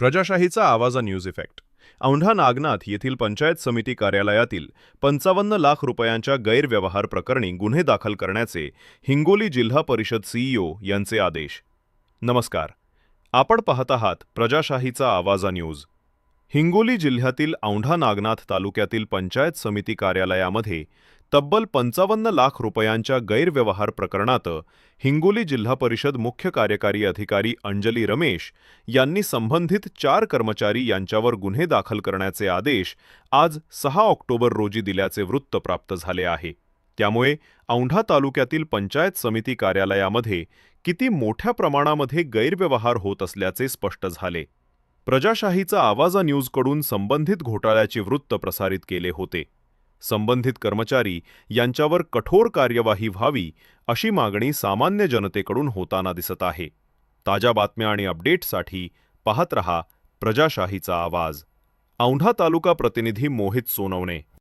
प्रजाशाहीचा आवाजा news effect. Aundha Nagnath येथील पंचायत समिती कार्यालयातील पंचावन्न लाख रुपयांच्या गैरव्यवहार प्रकरणी गुन्हे दाखल करण्याचे हिंगोली जिल्हा परिषद सीईओ यांचे आदेश. नमस्कार. आपण पाहत आहात प्रजाशाहीचा आवाजा न्यूज. हिंगोली जिल्ह्यातील औंढा नागनाथ तालुक्यातील पंचायत समिती कार्यालयामध्ये तब्बल पंचावन्न लाख रुपयांच्या गैरव्यवहार प्रकरणात हिंगोली जिल्हा परिषद मुख्य कार्यकारी अधिकारी अंजली रमेश यांनी संबंधित चार कर्मचारी यांच्यावर गुन्हे दाखल करण्याचे आदेश आज सहा ऑक्टोबर रोजी दिल्याचे वृत्त प्राप्त झाले आहे. त्यामुळे औंढा तालुक्यातील पंचायत समिती कार्यालयामध्ये किती मोठ्या प्रमाणामध्ये गैरव्यवहार होत असल्याचे स्पष्ट झाले. प्रजाशाहीचा आवाजा न्यूजकडून संबंधित घोटाळ्याचे वृत्त प्रसारित केले होते. संबंधित कर्मचारी यांच्यावर कठोर कार्यवाही व्हावी अशी मागणी सामान्य जनतेकडून होताना दिसत आहे. ताज्या बातम्या आणि अपडेटसाठी पाहत रहा प्रजाशाहीचा आवाज. औंढा तालुका प्रतिनिधी मोहित सोनवणे.